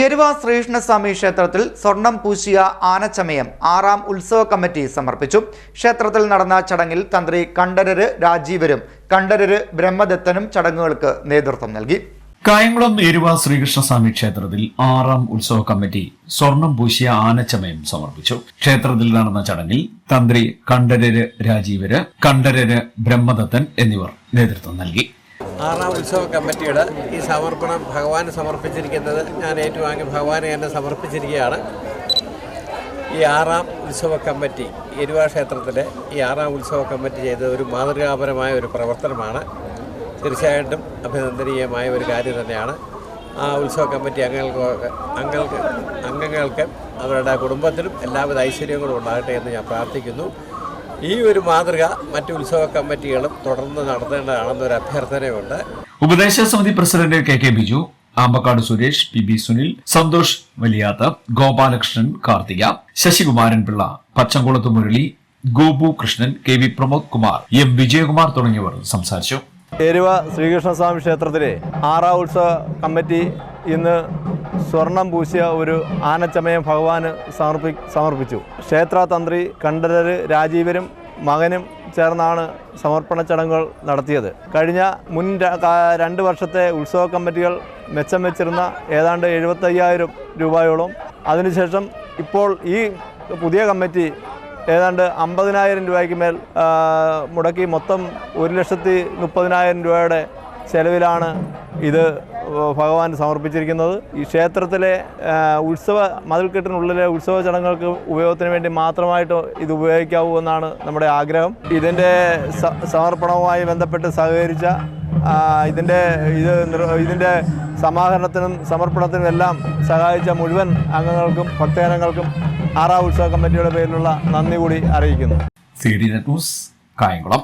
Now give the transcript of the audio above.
യരുവ ശ്രീകൃഷ്ണസ്വാമി ക്ഷേത്രത്തിൽ സ്വർണം പൂശിയ ആനച്ചമയം ആറാം ഉത്സവ കമ്മിറ്റി സമർപ്പിച്ചു. ക്ഷേത്രത്തിൽ നടന്ന ചടങ്ങിൽ തന്ത്രി കണ്ഠരര് രാജീവരും കണ്ഠരര് ബ്രഹ്മദത്തനും ചടങ്ങുകൾക്ക് നേതൃത്വം നൽകി. കായംകുളം എരുവ ശ്രീകൃഷ്ണസ്വാമി ക്ഷേത്രത്തിൽ ആറാം ഉത്സവ കമ്മിറ്റി സ്വർണം പൂശിയ ആനച്ചമയം സമർപ്പിച്ചു. ക്ഷേത്രത്തിൽ നടന്ന ചടങ്ങിൽ തന്ത്രി കണ്ഠരര് രാജീവര് കണ്ഠരര് ബ്രഹ്മദത്തൻ എന്നിവർ നേതൃത്വം നൽകി. ആറാം ഉത്സവ കമ്മിറ്റിയുടെ ഈ സമർപ്പണം ഭഗവാന് സമർപ്പിച്ചിരിക്കുന്നത് ഞാൻ ഏറ്റുവാങ്ങി ഭഗവാനെ തന്നെ സമർപ്പിച്ചിരിക്കുകയാണ്. ഈ ആറാം ഉത്സവ കമ്മിറ്റി എരുവ ക്ഷേത്രത്തിലെ ഈ ആറാം ഉത്സവ കമ്മിറ്റി ചെയ്ത ഒരു മാതൃകാപരമായ ഒരു പ്രവർത്തനമാണ്. തീർച്ചയായിട്ടും അഭിനന്ദനീയമായ ഒരു കാര്യം തന്നെയാണ്. ആ ഉത്സവ കമ്മിറ്റി അംഗങ്ങൾക്ക് അംഗങ്ങൾക്ക് അംഗങ്ങൾക്ക് അവരുടെ കുടുംബത്തിനും എല്ലാവിധ ഐശ്വര്യങ്ങളും ഉണ്ടാകട്ടെ എന്ന് ഞാൻ പ്രാർത്ഥിക്കുന്നു. ഈ ഒരു മാതൃക മറ്റ് ഉത്സവ കമ്മിറ്റികളും തുടർന്ന് നടത്തേണ്ടതാണെന്നൊരു അഭ്യർത്ഥനയുണ്ട്. ഉപദേശ സമിതി president K K Biju Ambakkad Suresh P B Sunil Santhosh Valiyatha Gopalakrishnan Karthika Sasikumaran Pillai Pachamkulathu Murali Gopu Krishnan K V Pramod Kumar M Vijayakumar തുടങ്ങിയവർ സംസാരിച്ചു. എരുവ ശ്രീകൃഷ്ണസ്വാമി ക്ഷേത്രത്തിലെ ആറാം ഉത്സവ കമ്മിറ്റി ഇന്ന് സ്വർണം പൂശിയ ഒരു ആനച്ചമയം ഭഗവാന് സമർപ്പി സമർപ്പിച്ചു. ക്ഷേത്ര തന്ത്രി കണ്ഠരര് രാജീവരും മകനും ചേർന്നാണ് സമർപ്പണ ചടങ്ങുകൾ നടത്തിയത്. കഴിഞ്ഞ മുൻ രണ്ട് വർഷത്തെ ഉത്സവ കമ്മിറ്റികൾ മെച്ചം വെച്ചിരുന്ന ഏതാണ്ട് എഴുപത്തയ്യായിരം രൂപയോളം. അതിനുശേഷം ഇപ്പോൾ ഈ പുതിയ കമ്മിറ്റി ഏതാണ്ട് അമ്പതിനായിരം രൂപയ്ക്ക് മേൽ മുടക്കി മൊത്തം ഒരു ലക്ഷത്തി മുപ്പതിനായിരം രൂപയുടെ ചെലവിലാണ് ഇത് ഭഗവാൻ സമർപ്പിച്ചിരിക്കുന്നത്. ഈ ക്ഷേത്രത്തിലെ ഉത്സവ മതിൽക്കെട്ടിനുള്ളിലെ ഉത്സവ ചടങ്ങുകൾക്ക് ഉപയോഗത്തിന് വേണ്ടി മാത്രമായിട്ട് ഇത് ഉപയോഗിക്കാവൂ എന്നാണ് നമ്മുടെ ആഗ്രഹം. ഇതിന്റെ സമർപ്പണവുമായി ബന്ധപ്പെട്ട് സഹകരിച്ച ഇതിന്റെ ഇത് ഇതിന്റെ സമാഹരണത്തിനും സമർപ്പണത്തിനും എല്ലാം സഹായിച്ച മുഴുവൻ അംഗങ്ങൾക്കും ഭക്തജനങ്ങൾക്കും ആറാം ഉത്സവ കമ്മിറ്റിയുടെ പേരിലുള്ള നന്ദി കൂടി അറിയിക്കുന്നു. C D Kayamkulam.